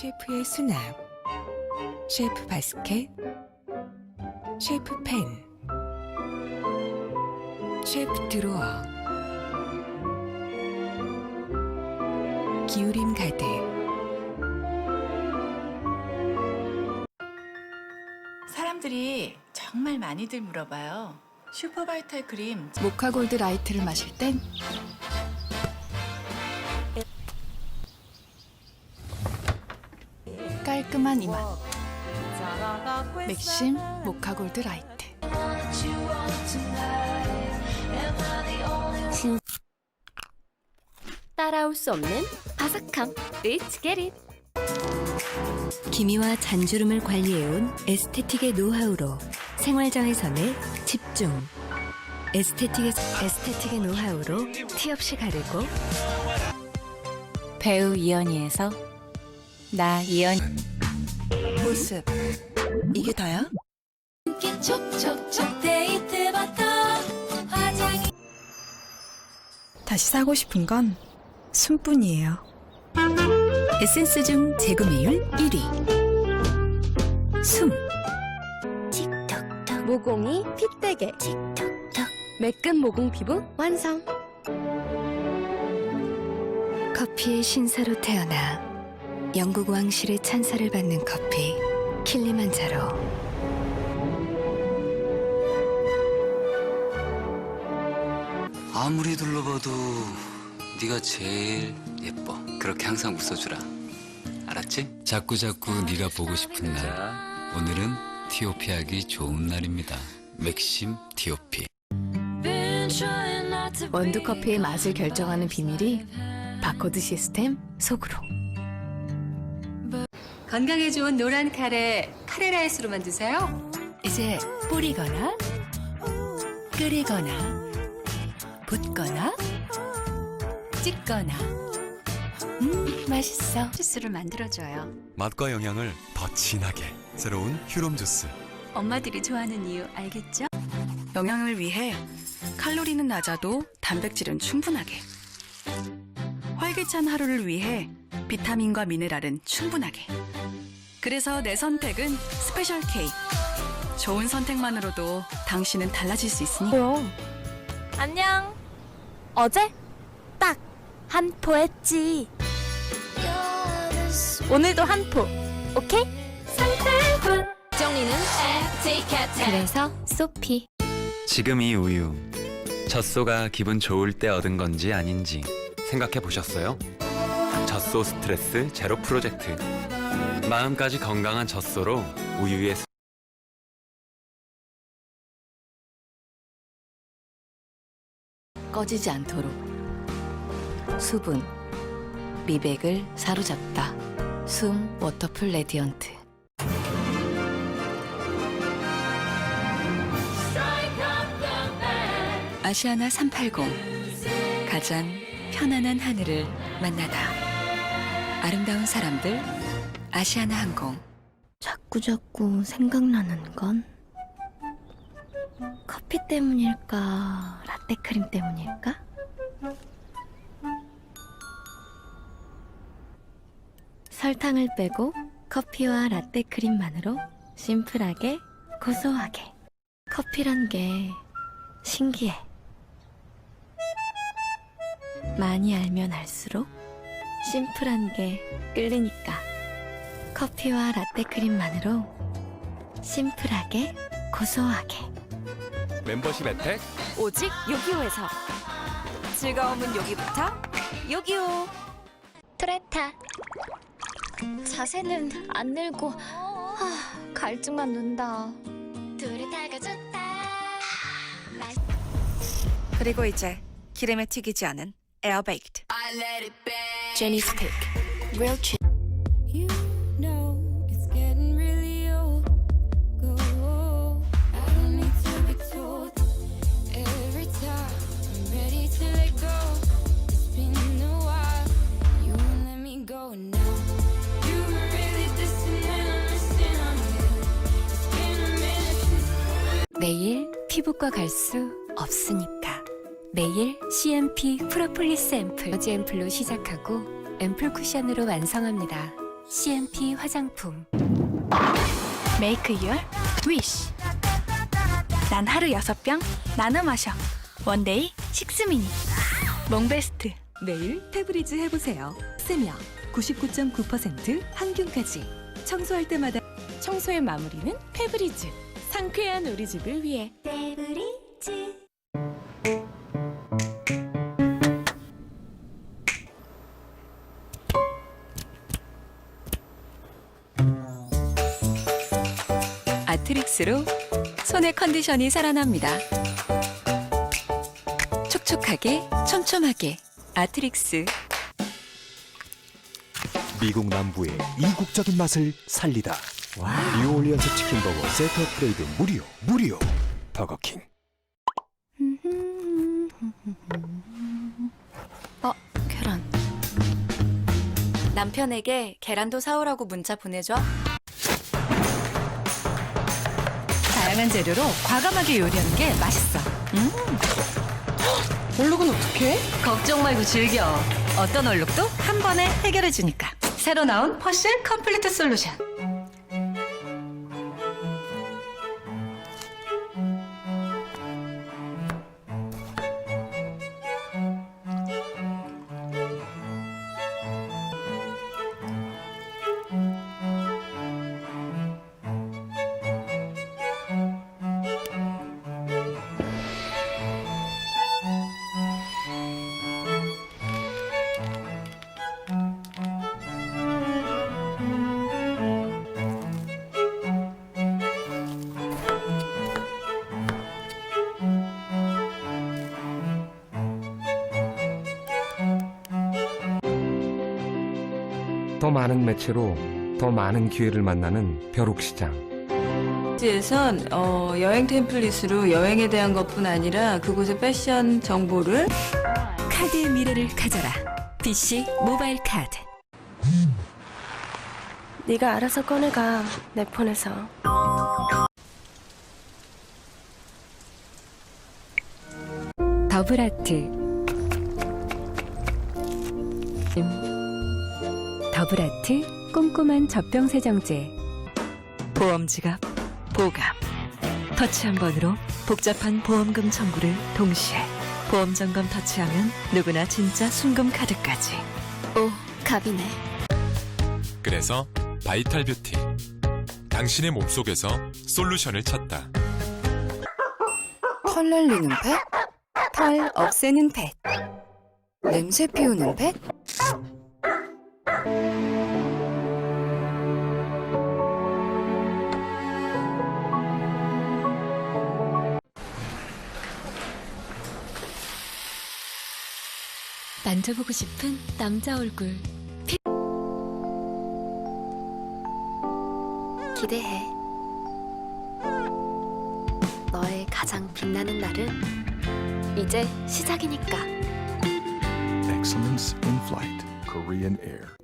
셰프의 수납, 셰프 바스켓, 셰프 펜, 셰프 드로어, 기울임 가득. 사람들이 정말 많이들 물어봐요. 슈퍼바이탈 크림 모카 골드 라이트를 마실 땐 깔끔한 이맛 맥심 모카 골드 라이트 따라올 수 없는 바삭함. It's get it. 기미와 잔주름을 관리해온 에스테틱의 노하우로 생활자외선에 집중. 에스테틱의, 에스테틱의 노하우로 티 없이 가르고 배우 이연희에서 나 이연 모습 이게 다야? 다시 사고 싶은 건 숨뿐이에요. 에센스 중 재구매율 1위. 숨. 모공이 핏되게. 매끈 모공 피부 완성. 커피의 신사로 태어나 영국 왕실의 찬사를 받는 커피 킬리만자로. 아무리 둘러봐도 네가 제일 예뻐. 그렇게 항상 웃어주라. 알았지? 자꾸 자꾸 네가 보고 싶은 날 오늘은 티오피 하기 좋은 날입니다 맥심 티오피 원두 커피의 맛을 결정하는 비밀이 바코드 시스템 속으로 건강에 좋은 노란 카레 카레라이스로 만 드세요. 이제 뿌리거나 끓이거나 붓거나 찍거나 음 맛있어 주스를 만들어줘요. 맛과 영양을 더 진하게 새로운 휴롬 주스 엄마들이 좋아하는 이유 알겠죠? 영양을 위해 칼로리는 낮아도 단백질은 충분하게. 활기찬 하루를 위해 비타민과 미네랄은 충분하게. 그래서 내 선택은 스페셜 K. 좋은 선택만으로도 당신은 달라질 수 있으니. 안녕. 어제 딱 한 포 했지. 오늘도 한 포. 오케이? 정리는 에티켓. 그래서 소피. 지금 이 우유 젖소가 기분 좋을 때 얻은 건지 아닌지 생각해 보셨어요? 젖소 스트레스 제로 프로젝트. 마음까지 건강한 젖소로 우유의 스- 꺼지지 않도록 수분 미백을 사로잡다. 숨 워터풀 레디언트. 아시아나 380 가장 편안한 하늘을 만나다 아름다운 사람들 아시아나 항공 자꾸자꾸 생각나는 건 커피 때문일까? 라떼 크림 때문일까? 설탕을 빼고 커피와 라떼 크림만으로 심플하게 고소하게 커피란 게 신기해 많이 알면 알수록 심플한 게 끌리니까. 커피와 라떼 크림만으로 심플하게 고소하게. 멤버십 혜택? 오직 요기요에서. 즐거움은 여기부터 요기요 트레타. 자세는 안 늘고 하, 갈증만 는다. 트레타가 좋다. 그리고 이제 기름에 튀기지 않은 에어베이크드. 제니 스틱 real 치 You know it's getting really old. Go, I don't need to be told. Every time I'm ready to let go. It's been a while. You won't let me go now. You were really distant and I'm missing on you. It's been a minute since. 매일 피부과 갈 수 없으니까 매일 CMP 프로폴리스 앰플 어지 앰플로 시작하고 앰플 쿠션으로 완성합니다. CMP 화장품. Make your wish. 난 하루 여섯 병 나눠 마셔. 원데이 식스 미니. 몽베스트. 매일 페브리즈 해보세요. 쓰며 99.9% 항균까지 청소할 때마다 청소의 마무리는 페브리즈. 상쾌한 우리 집을 위해. 아트릭스로 손의 컨디션이 살아납니다. 촉촉하게 촘촘하게 아트릭스 미국 남부의 이국적인 맛을 살리다. 뉴올리언스 치킨버거 세트 업그레이드 무료 무료. 버거킹. 어, 계란. 남편에게 계란도 사오라고 문자 보내줘. 다양한 재료로 과감하게 요리하는 게 맛있어. 음. 얼룩은 어떻게? 걱정 말고 즐겨. 어떤 얼룩도 한 번에 해결해 주니까. 새로 나온 퍼실 컴플리트 솔루션. 더 많은 매체로 더 많은 기회를 만나는 벼룩시장. 에선 어, 여행 템플릿으로 여행에 대한 것뿐 아니라 그곳의 패션 정보를 카드의 미래를 가져라. BC 모바일 카드. 네가 알아서 꺼내가 내 폰에서. 더블 아트 더블아트 꼼꼼한 젖병 세정제 보험 지갑 보감 터치 한 번으로 복잡한 보험금 청구를 동시에 보험 점검 터치하면 누구나 진짜 순금 카드까지 오, 갑이네. 그래서 바이탈 뷰티. 당신의 몸속에서 솔루션을 찾다. 털 날리는 펫? 털 없애는 펫? 냄새 피우는 펫? 만져보고 싶은 남자 얼굴. 기대해. 너의 가장 빛나는 날은 이제 시작이니까. Excellence in flight. Korean Air.